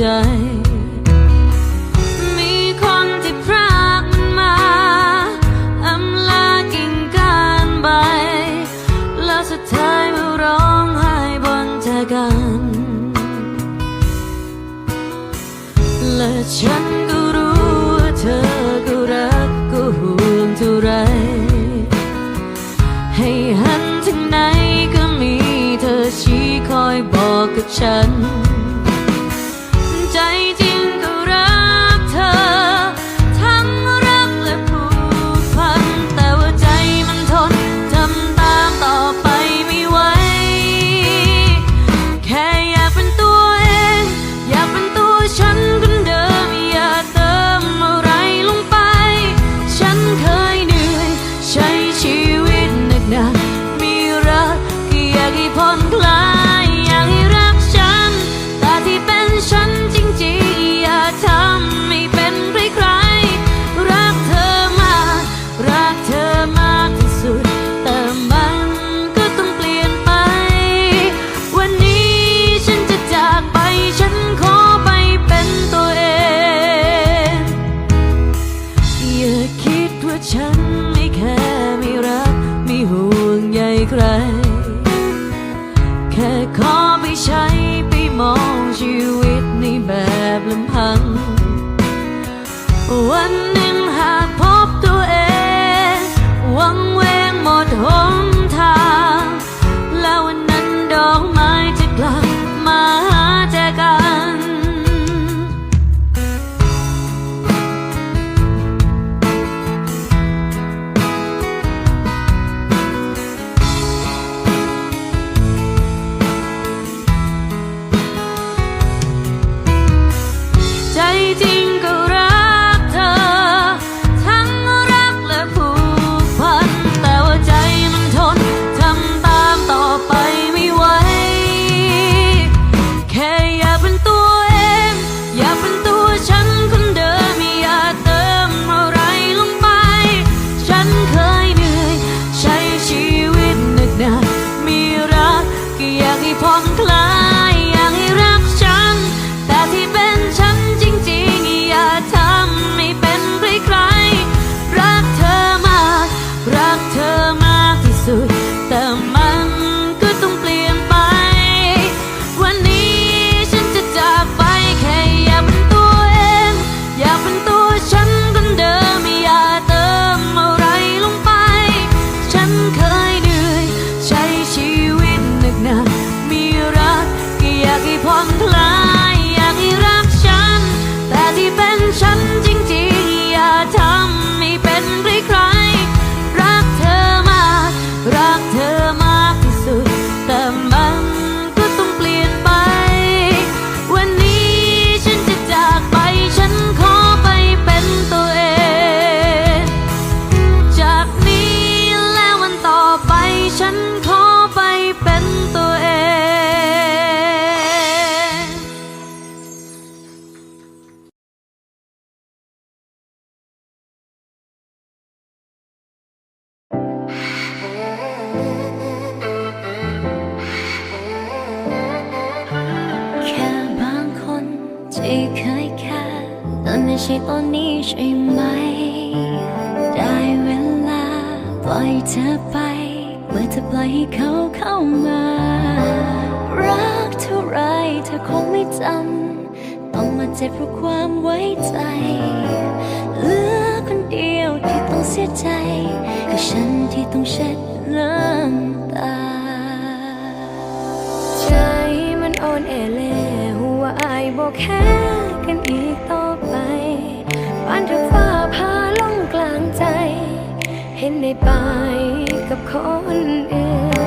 যায় ธอคงไม่จำ ต้องมาเจ็บเพราะความไว้ใจ เหลือคนเดียวที่ต้องเสียใจก็ฉันที่ต้องเช็ดน้ำตา ใจมันอ่อนแอเล้วว่าอายบอกแค่กันอีกต่อไปปานถึงฟ้าพาล่องกลางใจ เห็นในปายกับคนอื่น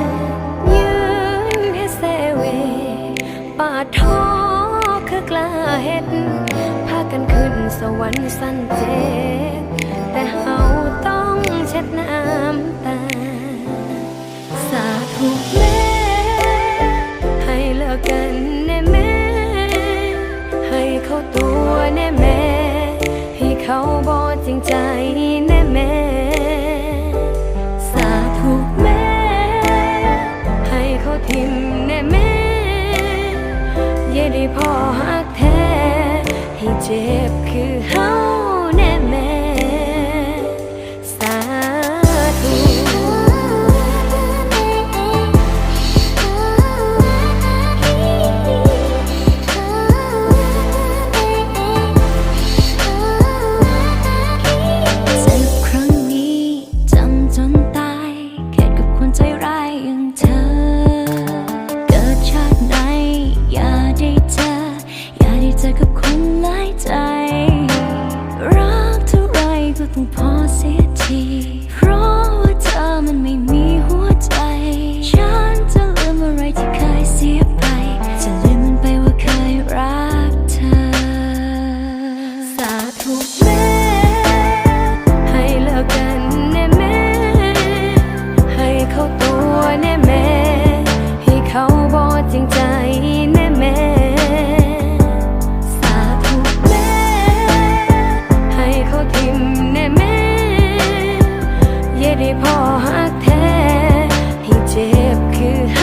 ท้อคือกล้าเฮ็ดพากันขึ้นสวรรค์สั้นเจ็บแต่เฮาต้องเช็ดน้ำตา เจ็บ บ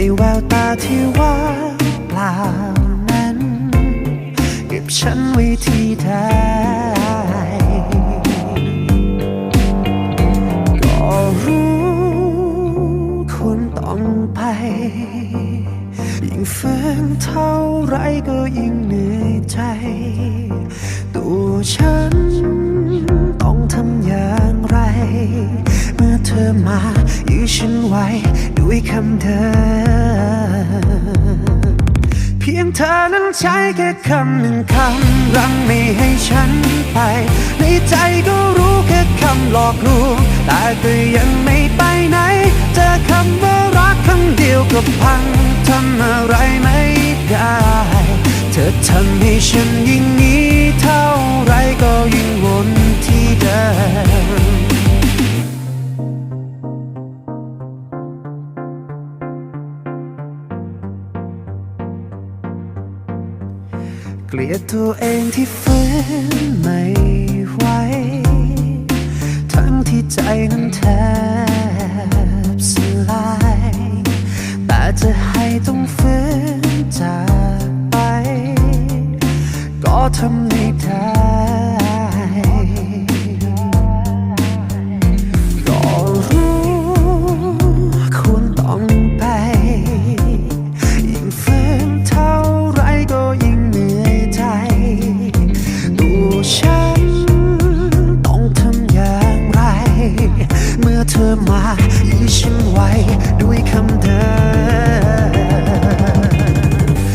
ในแววตาที่ว่าเปล่านั้น เก็บฉันไว้ที่ใดก็รู้ควรต้องไป ยิ่งฝืนเท่าไรก็ยิ่งเหนื่อยใจ ตัวฉันต้องทำอย่างไร เมื่อเธอมายื้อฉันไว้ ด้วยคำเดิมเพียงเธอนั้นใช้แค่คำหนึ่งคำรั้งไม่ให้ฉันไป ในใจก็รู้แค่คำหลอกลวงแต่ก็ยังไม่ไปไหน เจอคำว่ารักคำเดียวก็พังทำอะไรไม่ได้ เธอทำให้ฉันยิ่งนี้เท่า กลียดตัวเองที่ฝืนไม่ไหว ทั้งที่ใจนั้นแทบสลาย แต่จะให้ต้องฝืนจากไป ก็ทำไม่ได้ ไว้ด้วยคำเดิม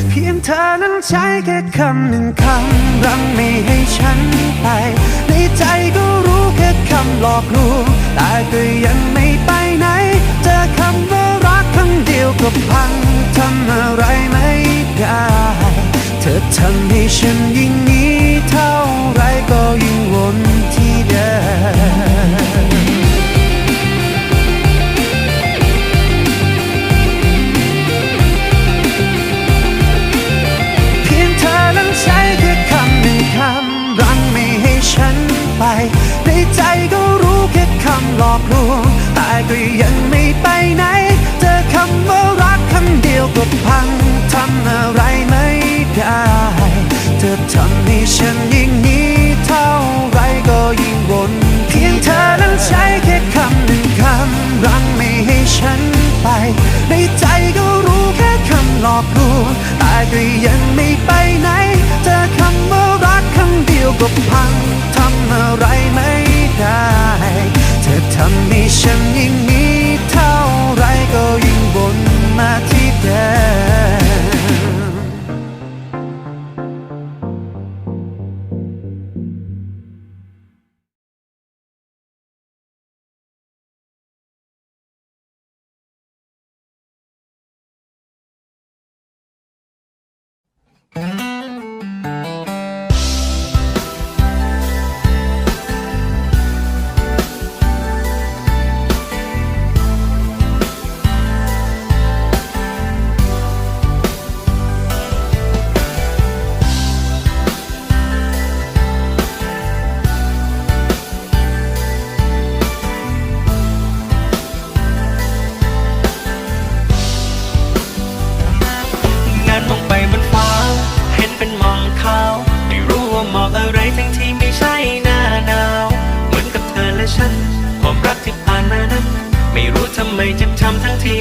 เพียงเธอนั้นใช้แค่คำหนึ่งคำรังไม่ให้ฉันไป ในใจก็รู้แค่คำหลอกลวงแต่ก็ยังไม่ไปไหน เจอคำว่ารักครั้งเดียวก็พังทำอะไรไม่ได้ เธอทำให้ฉันยิ่งนี้เท่าไรก็ยิ่งวนที่เดิม แต่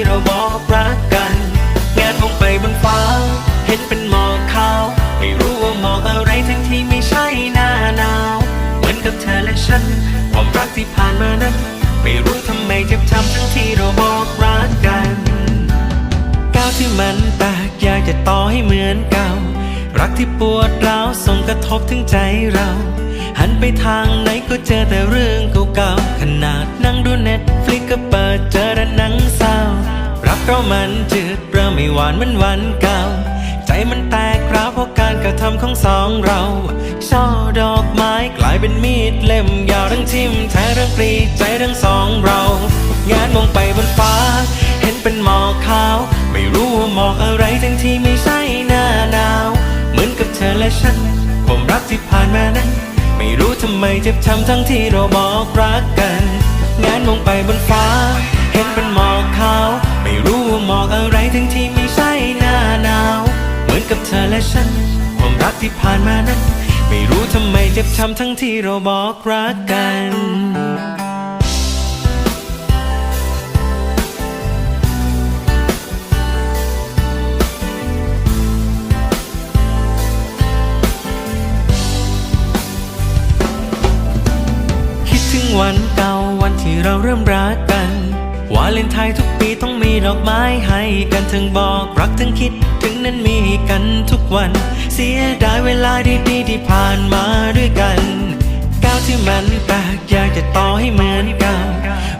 เราบอกรักกันงานมองไปบนฟ้า เห็นเป็นหมอกขาว ไม่รู้ว่าหมอกอะไรทั้งที่ไม่ใช่หน้าหนาว เหมือนกับเธอและฉัน ความรักที่ผ่านมานั้น ไม่รู้ทำไมเจ็บช้ำทั้งที่เราบอกรักกันก้าวที่มันแตกอยากจะต่อให้เหมือนเก่า รักที่ปวดร้าวส่งกระทบถึงใจเราหันไปทางไหนก็เจอแต่เรื่องเก่าๆ ขนาดนั่งดูเน็ตฟลิกก็เปิดเจอแต่หนังเศร้า รักเราะมันจืดเริ่มไม่หวานเหมือนวันเก่า ใจมันแตกร้าวเพราะการกระทำของสองเรา ช่อดอกไม้กลายเป็นมีดเล่มยาวทั้งทิ่มแทงทั้งปรีใจทั้งสองเรางานมองไปบนฟ้า เห็นเป็นหมอกขาว ไม่รู้ว่าหมอกอะไรทั้งที่ไม่ใช่หน้าหนาว เหมือนกับเธอและฉัน ความรักที่ผ่านมานั้น ไม่รู้ทำไมเจ็บช้ำทั้งที่เราบอกรักกัน งานมองไปบนฟ้า เห็นเป็นหมอกขาว ไม่รู้ว่าหมอกอะไรทั้งที่ไม่ใช่หน้าหนาว เหมือนกับเธอและฉัน ความรักที่ผ่านมานั้น ไม่รู้ทำไมเจ็บช้ำทั้งที่เราบอกรักกันคิดถึงวันเก่าวันที่เราเริ่มรักาเลนไทน์ทุกปีต้องมีดอกไม้ให้กันถึงบอกรักถึงคิดถึงนั้นมีกันทุกวัน เสียดายเวลาดีๆที่ผ่านมาด้วยกันก้าวที่มันแตกอยากจะต่อให้เหมือนเก่า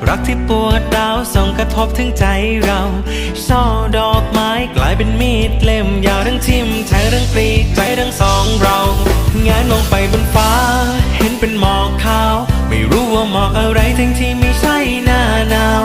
รักที่ปวดร้าวส่งกระทบถึงใจเราช่อดอกไม้กลายเป็นมีดเล่มยาวทั้งทิ่มแทงทั้งปรีใจทั้งสองเรางานมองไปบนฟ้า เห็นเป็นหมอกขาว ไม่รู้ว่าหมอกอะไรทั้งที่ไม่ใช่หน้าหนาว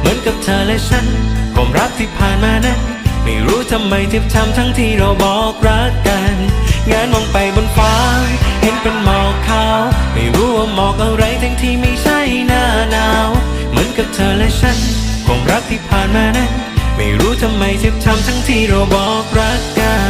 เหมือนกับเธอและฉันความรักที่ผ่านมานั้นไม่รู้ทำไมเจ็บช้ำทั้งที่เราบอกรักกัน งานมองไปบนฟ้า เห็นเป็นหมอกขาว ไม่รู้ว่าหมอกอะไรทั้งที่ไม่ใช่หน้าหนาว เหมือนกับเธอและฉันความรักที่ผ่านมานั้นไม่รู้ทำไมเจ็บช้ำทั้งที่เราบอกรักกัน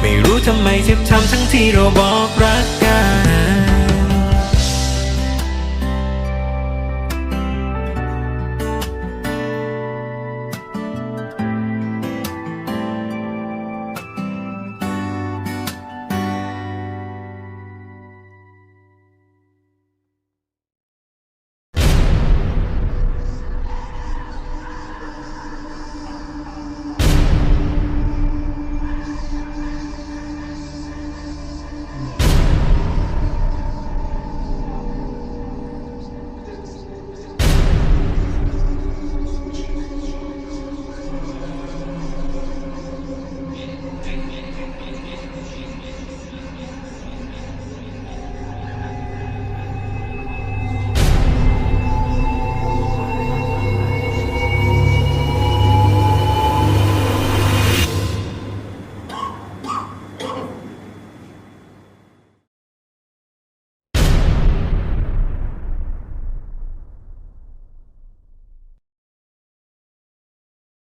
ไม่รู้ทำไมเจ็บช้ำทั้งที่เราบอกรักกัน